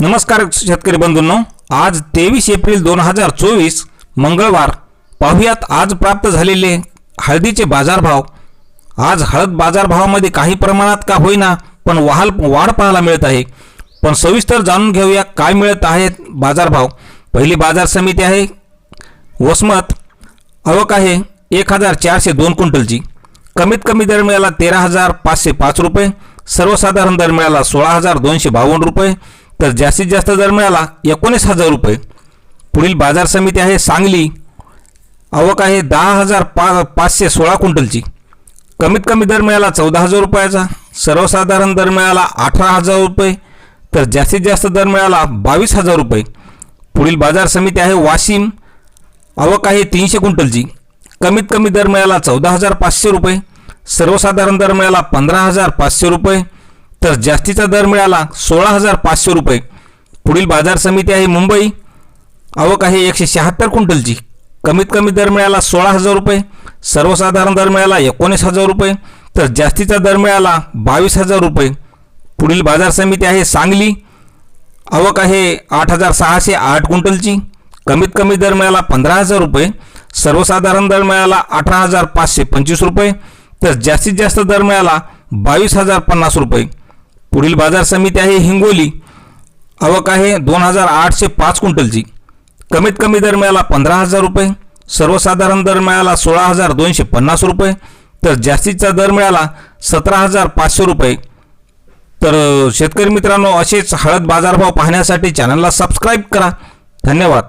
नमस्कार शेतकरी बंधूंनो. आज तेवीस एप्रिल दोन हजार चोवीस मंगळवार. पाहुयात आज प्राप्त झालेले हळदीचे बाजारभाव. आज हळद बाजारभावामध्ये काही प्रमाणात का होईना पण वाहल वाढ पाहायला मिळत आहे. पण सविस्तर जाणून घेऊया काय मिळत आहेत बाजारभाव. पहिली बाजार समिती आहे वसमत. आवक आहे एक हजार चारशे दोन क्विंटलची. कमीत कमी दर मिळाला तेरा हजार पाचशे पाच रुपये. सर्वसाधारण दर मिळाला सोळा हजार दोनशे बावन्न रुपये. तर जास्तीत जास्त दर मिळाला एकोणीस हजार रुपये. पुढील बाजार समिती आहे सांगली. आवक आहे दहा हजार पा पाचशे सोळा क्विंटलची. कमीत कमी दर मिळाला चौदा हजार रुपयाचा. सर्वसाधारण दर मिळाला अठरा हजार रुपये. तर जास्तीत जास्त दर मिळाला बावीस हजार रुपये. पुढील बाजार समिती आहे वाशिम. आवक आहे तीनशे क्विंटलची. कमीत कमी दर मिळाला चौदा हजार पाचशे रुपये. सर्वसाधारण दर मिळाला पंधरा हजार पाचशे रुपये. तर जास्तीचा दर मिळाला सोळा हजार पाचशे रुपये. पुढील बाजार समिती आहे मुंबई. आवक आहे एकशे शहात्तर क्विंटलची. कमीत कमी दर मिळाला सोळा हजार रुपये. सर्वसाधारण दर मिळाला एकोणीस हजार रुपये. तर जास्तीचा दर मिळाला बावीस हजार रुपये. पुढील बाजार समिती आहे सांगली. आवक आहे आठ हजार सहाशे आठ क्विंटलची. कमीत कमी दर मिळाला पंधरा हजार रुपये. सर्वसाधारण दर मिळाला अठरा हजार पाचशे पंचवीस रुपये. तर जास्तीत जास्त दर मिळाला बावीस हजार पन्नास रुपये. पुढील बाजार समिती आहे हिंगोली. आवक आहे दोन हजार आठशे पाच क्विंटलची. कमीत कमी दर मिळाला पंधरा हजार रुपये. सर्वसाधारण दर मिळाला सोळा हजार दोनशे पन्नास रुपये. तर जास्तीचा दर मिळाला सतरा हजार पाचशे रुपये. तर शेतकरी मित्रांनो असेच हळद बाजारभाव पाहण्यासाठी चॅनलला सबस्क्राईब करा. धन्यवाद.